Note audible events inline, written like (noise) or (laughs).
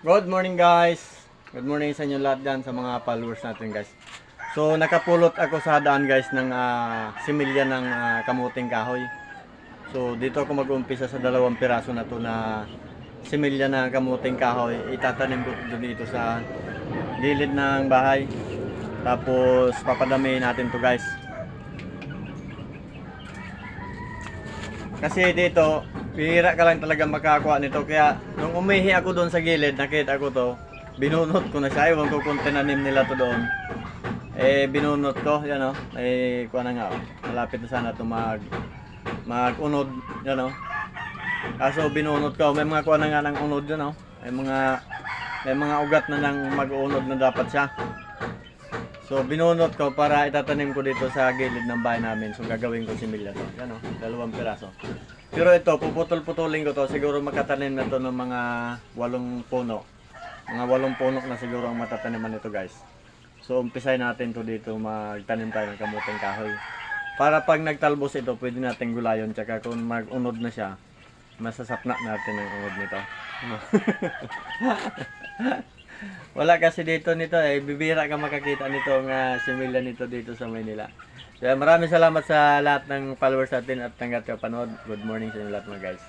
Good morning guys. Good morning sa inyo lahat dyan sa mga followers natin guys. So nakapulot ako sa daan guys ng ah, similya ng ah, kamuting kahoy. So dito ako mag-umpisa sa dalawang piraso na to na similya ng kamuting kahoy. Itatanim ko dito sa gilid ng bahay. Tapos papadamihin natin to guys. Kasi dito, bihira ka lang talaga makakuha nito. Kaya, nung umihi ako doon sa gilid, nakita ko to, binunot ko na siya. Ewan ko kung tinanim nila to doon. Eh, binunot ko, yan o. Eh, kuha na nga. Malapit na sana to mag, mag-unod, yan o. Kaso binunot ko, may mga kuha na nga ng unod yan o. May mga, may mga ugat na nang mag-unod na dapat siya. So binunot ko para itatanim ko dito sa gilid ng bahay namin. So gagawin ko similya to. Yan o, dalawang piraso. Pero ito, puputol-putulin ko to. Siguro makatanim na to ng mga walong puno. Mga walong puno na siguro ang matataniman nito guys. So umpisay natin to dito magtanim tayo ng kamuting kahoy. Para pag nagtalbos ito, pwede natin gulayon. Tsaka kung mag-unod na siya, masasapna natin ang unod nito. (laughs) Wala kasi dito nito eh. Bibira ka makakita nito nga similya nito dito sa Manila. Kaya maraming salamat sa lahat ng followers natin at ka panood. Good morning sa inyo lahat mga guys.